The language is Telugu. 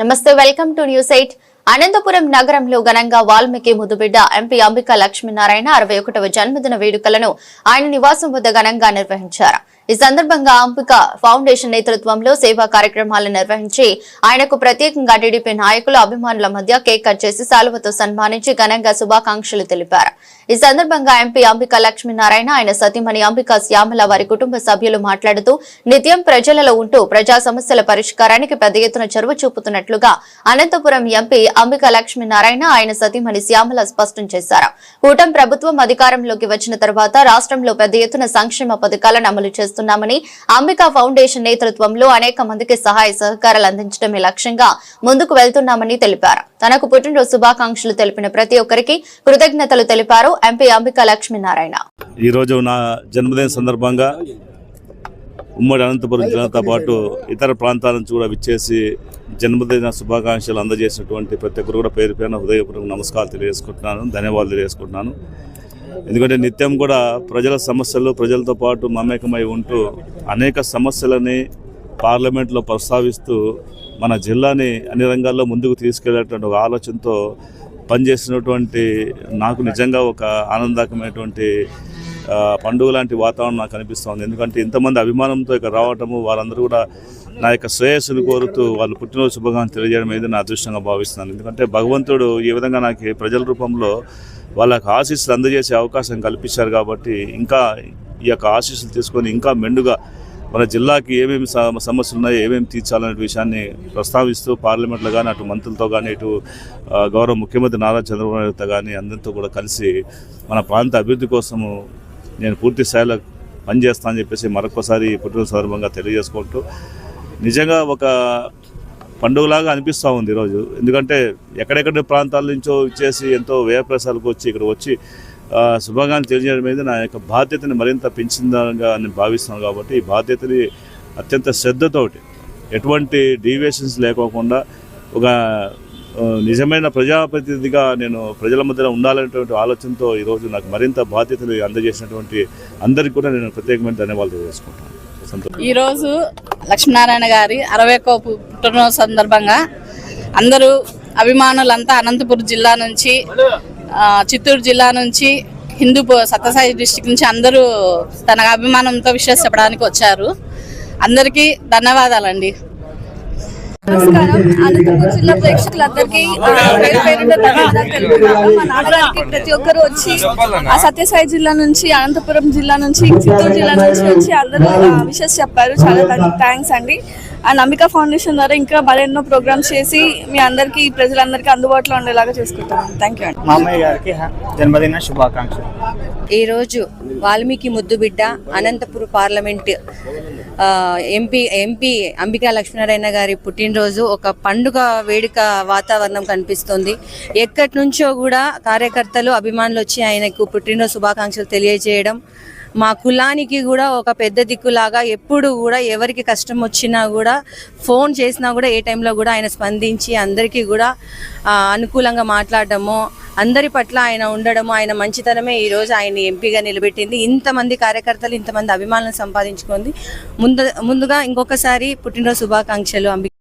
నమస్తే welcome to news eight Anantapuram నగరంలో ఘనంగా వాల్మీకి ముదుబిడ్డ ఎంపీ అంబికా లక్ష్మీనారాయణ అరవై ఒకటవ జన్మదిన వేడుకలను ఆయన నివాసం వద్ద ఘనంగా నిర్వహించారు. ఈ సందర్భంగా అంబిక ఫౌండేషన్ నేతృత్వంలో సేవా కార్యక్రమాలు నిర్వహించి ఆయనకు ప్రత్యేకంగా టీడీపీ నాయకులు అభిమానుల మధ్య కేక్ కట్ చేసి సాలువతో సన్మానించి ఘనంగా శుభాకాంక్షలు తెలిపారు. ఈ సందర్భంగా ఎంపీ అంబిక లక్ష్మీనారాయణ ఆయన సతీమణి అంబిక శ్యామల వారి కుటుంబ సభ్యులు మాట్లాడుతూ నిత్యం ప్రజలలో ఉంటూ ప్రజా సమస్యల పరిష్కారానికి పెద్ద ఎత్తున చొరవ చూపుతున్నట్లుగా అనంతపురం ఎంపీ అంబిక లక్ష్మీనారాయణ ఆయన సతీమణి శ్యామల స్పష్టం చేశారు. కూటమి ప్రభుత్వం అధికారంలోకి వచ్చిన తర్వాత రాష్ట్రంలో పెద్ద ఎత్తున సంక్షేమ పథకాలను అమలు చేస్తున్నామని అంబికా ఫౌండేషన్ నేతృత్వంలో అనేక మందికి సహాయ సహకారాలు అందించడమే లక్ష్యంగా ముందుకు వెళ్తున్నామని తెలిపారు. తనకు పుట్టినరోజు శుభాకాంక్షలు తెలిపిన ప్రతి ఒక్కరికి కృతజ్ఞతలు తెలిపారు ఎంపీ అంబికా లక్ష్మీనారాయణ ఈరోజు నా జన్మదిన సందర్భంగా ఉమ్మడి అనంతపురం జిల్లాతో పాటు ఇతర ప్రాంతాల నుంచి కూడా విచ్చేసి జన్మదిన శుభాకాంక్షలు అందజేసినటువంటి ప్రతి ఒక్కరు కూడా పేరు పైన హృదయపూర్వక నమస్కారాలు తెలియజేసుకుంటున్నాను ధన్యవాదాలు తెలియజేసుకుంటున్నాను. ఎందుకంటే నిత్యం కూడా ప్రజల సమస్యలు ప్రజలతో పాటు మమేకమై ఉంటూ అనేక సమస్యలని పార్లమెంట్లో ప్రస్తావిస్తూ మన జిల్లాని అన్ని రంగాల్లో ముందుకు తీసుకెళ్ళేటువంటి ఒక ఆలోచనతో పనిచేసినటువంటి నాకు నిజంగా ఒక ఆనందకమైనటువంటి పండుగ లాంటి వాతావరణం నాకు అనిపిస్తుంది. ఎందుకంటే ఇంతమంది అభిమానంతో ఇక్కడ రావటము వారందరూ కూడా నా యొక్క శ్రేయస్సును కోరుతూ వాళ్ళు పుట్టినరోజు శుభాకాంక్షలు తెలియజేయడం అనేది నా అదృష్టంగా భావిస్తున్నాను. ఎందుకంటే భగవంతుడు ఈ విధంగా నాకు ప్రజల రూపంలో వాళ్ళకి ఆశీస్సులు అందజేసే అవకాశం కల్పించారు కాబట్టి ఇంకా ఈ యొక్క ఆశీస్సులు తీసుకొని ఇంకా మెండుగా మన జిల్లాకి ఏమేమి సమస్యలు ఉన్నాయో ఏమేమి తీర్చాలనే విషయాన్ని ప్రస్తావిస్తూ పార్లమెంట్లో కానీ అటు మంత్రులతో కానీ ఇటు గౌరవ ముఖ్యమంత్రి నారా చంద్రబాబు నాయుడుతో కానీ అందరితో కూడా కలిసి మన ప్రాంత అభివృద్ధి కోసము నేను పూర్తి స్థాయిలో పనిచేస్తానని చెప్పేసి మరొకసారి పుట్టిన సందర్భంగా తెలియజేసుకుంటూ నిజంగా ఒక పండుగలాగా అనిపిస్తూ ఉంది ఈరోజు. ఎందుకంటే ఎక్కడెక్కడ ప్రాంతాల నుంచో ఇచ్చేసి ఎంతో వ్యయప్రసాలకు వచ్చి ఇక్కడ వచ్చి ఆ, శుభాకాంక్షలు తెలియజేయడం మీద నా యొక్క బాధ్యతని మరింత పెంచిందనగా నేను భావిస్తున్నాను కాబట్టి ఈ బాధ్యతని అత్యంత శ్రద్ధతోటి ఎటువంటి డీవియేషన్స్ లేకోకుండా ఒక నిజమైన ప్రజాప్రతినిధిగా నేను ప్రజల మధ్యన ఉండాలనేటువంటి ఆలోచనతో ఈరోజు నాకు మరింత బాధ్యతలు అందజేసినటువంటి అందరికీ కూడా నేను ప్రత్యేకమైన ధన్యవాదాలు తెలియజేసుకుంటాను ఈరోజు లక్ష్మీనారాయణ గారి అరవై ఒక్క పుట్టినరోజు సందర్భంగా అందరూ అభిమానులంతా అనంతపురం జిల్లా నుంచి చిత్తూరు జిల్లా నుంచి హిందూ సత్యసాయి డిస్టిక్ నుంచి అందరూ తన అభిమానంతో విషయం చెప్పడానికి వచ్చారు. అందరికీ ధన్యవాదాలండి. నమస్కారం. అనంతపురం జిల్లా ప్రేక్షకులందరికీ పేరు పేరున తెలుపుతున్నాను మా ప్రతి ఒక్కరు వచ్చి ఆ సత్యసాయి జిల్లా నుంచి అనంతపురం జిల్లా నుంచి చిత్తూరు జిల్లా నుంచి వచ్చి అందరూ విషెస్ చెప్పారు. చాలా థ్యాంక్స్ అండి. అండ్ అంబికా ఫౌండేషన్ ద్వారా ఇంకా మరెన్నో ప్రోగ్రామ్స్ చేసి మీ అందరికీ ప్రజలందరికీ అందుబాటులో ఉండేలాగా చేసుకుంటాను థ్యాంక్ యూ అండి. మా అమ్మయ్య గారికి జన్మదిన శుభాకాంక్షలు. ఈరోజు వాల్మీకి ముద్దుబిడ్డ అనంతపురం పార్లమెంట్ ఆ, ఎంపీ ఎంపీ అంబికా లక్ష్మీనారాయణ గారి పుట్టినరోజు ఒక పండుగ వేడుక వాతావరణం కనిపిస్తుంది. ఎక్కడి నుంచో కూడా కార్యకర్తలు అభిమానులు వచ్చి ఆయనకు పుట్టినరోజు శుభాకాంక్షలు తెలియజేయడం మా కులానికి కూడా ఒక పెద్ద దిక్కులాగా ఎప్పుడు కూడా ఎవరికి కష్టం వచ్చినా కూడా ఫోన్ చేసినా కూడా ఏ టైంలో కూడా ఆయన స్పందించి అందరికీ కూడా అనుకూలంగా మాట్లాడడము అందరి పట్ల ఆయన ఉండడము ఆయన మంచితనమే ఈరోజు ఆయన ఎంపీగా నిలబెట్టింది. ఇంతమంది కార్యకర్తలు ఇంతమంది అభిమానులను సంపాదించుకుంది. ముందు ముందుగా ఇంకొకసారి పుట్టినరోజు శుభాకాంక్షలు అంబి